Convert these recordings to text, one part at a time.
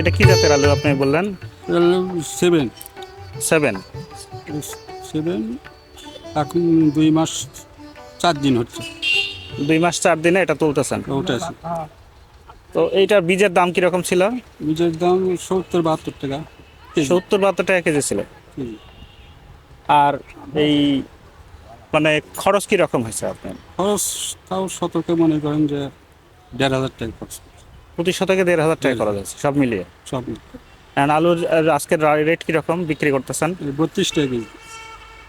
এটা কি জাতের আলু আপনি বললেন? সেভেন। সেভেন। সেভেন এখন দুই মাস চার দিন হচ্ছে। দুই মাস চার দিনে এটা তুলতেছেন? আছে। তো এইটার বীজের দাম কীরকম ছিল? বীজের দাম সত্তর বাহাত্তর টাকা সত্তর বাহাত্তর টাকা কেজি ছিল। আর এই মানে খরচ কি রকম হয়েছে আপনার? খরচ তাও শতকে মনে করেন যে দেড় হাজার টাকা খরচ। প্রতি শতকে দেড় হাজার টাকা খরচ আছে সব মিলিয়ে। সব অ্যান্ড আলুর আজকের রেট কীরকম বিক্রি করতেছেন? বত্রিশ টাকা কেজি।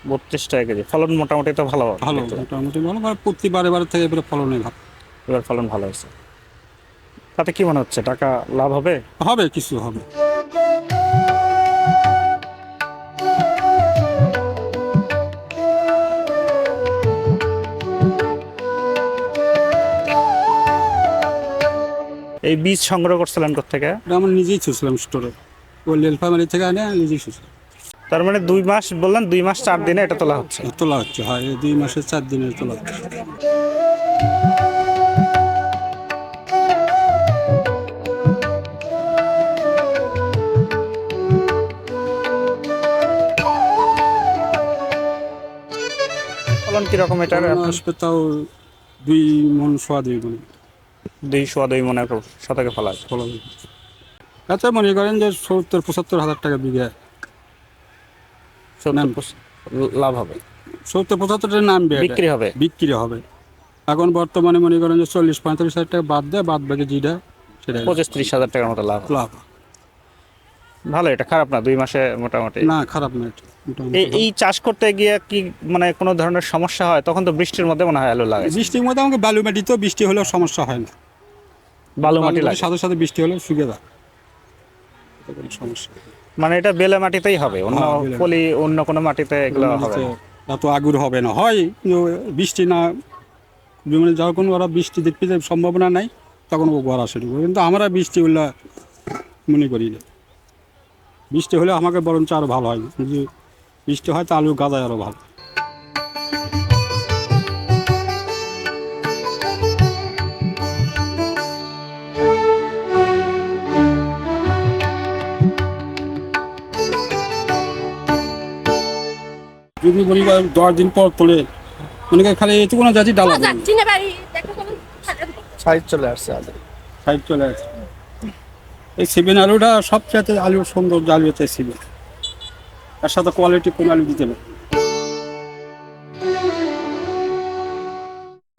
বত্রিশ টাকা কেজি। ফলন মোটামুটি তো ভালো ভালো মোটামুটি ভালো। মানে প্রতি বারে বারে থেকে এবারে ফলনে ভালো। এবার ফলন ভালো হয়েছে। তাতে কি মনে হচ্ছে? টাকা লাভ হবে? হবে কিছু হবে। এই বীজ সংগ্রহ করছিলেন থেকে এটা আমরা নিজেই ছুঁছিলাম স্টোরে। ওই লেল ফ্যামিলি থেকে আনে নিজেই ছুঁছিলাম তার মানে দুই মাস বললেন দুই মাস চার দিনে এটা তোলা হচ্ছে? তোলা হচ্ছে হয় দুই মাসের চার দিনের তোলা হচ্ছে। ফলন কীরকম আসবে তাও দুই মন সোয়া দুই মন। দুই সোয়া দুই মনে শতকে ফলা এতে মনে করেন যে সত্তর পঁচাত্তর হাজার টাকা বিঘা। লাভ হবে। সত্তর পঁচাত্তর টাকা নামবে বিক্রি হবে। বিক্রি হবে। এখন বর্তমানে মনে করেন যে চল্লিশ পঁয়তাল্লিশ হাজার টাকা বাদ দেয় বাদ বাকি যেটা সেটা পঁচিশ ত্রিশ হাজার টাকার মতো লাভ লাভ। ভালো এটা খারাপ না দুই মাসে মোটামুটি। না খারাপ না এই- চাষ করতে গিয়ে কি মানে কোনো ধরনের সমস্যা হয়? তখন তো বৃষ্টির মধ্যে মনে হয় আলু লাগে বৃষ্টির মধ্যে আমাকে বালু মাটিতেও বৃষ্টি হলেও সমস্যা হয় না। বালু মাটি লাগে। সাথে সাথে বৃষ্টি হলেও শুকিয়ে যায়। সমস্যা মানে এটা বেলে মাটিতেই হবে অন্য হ্যাঁ, পলি অন্য কোনো মাটিতে এগুলো হবে না। এত আগুর হবে না। হয় বৃষ্টি না মানে যখন ওরা বৃষ্টি দেখতে যে সম্ভাবনা নাই তখন ও গড়া শুরু করে কিন্তু আমরা বৃষ্টি হলে মনে করি না। বৃষ্টি হলে আমাকে বরঞ্চ আরও ভালো হয়। যদি বৃষ্টি হয় তা আলু গাদায় আরও ভালো। যদি বলি দশ দিন পর তোলে মনে করি খালি এটুকু না যাচ্ছি ডালা। সাইজ চলে আসছে আলু সাইড চলে আসছে। এই সিবিন আলুটা সবচেয়ে আলু সুন্দর আলু হচ্ছে সিবিন তার সাথে কোয়ালিটি কোন আলু দিতে পারে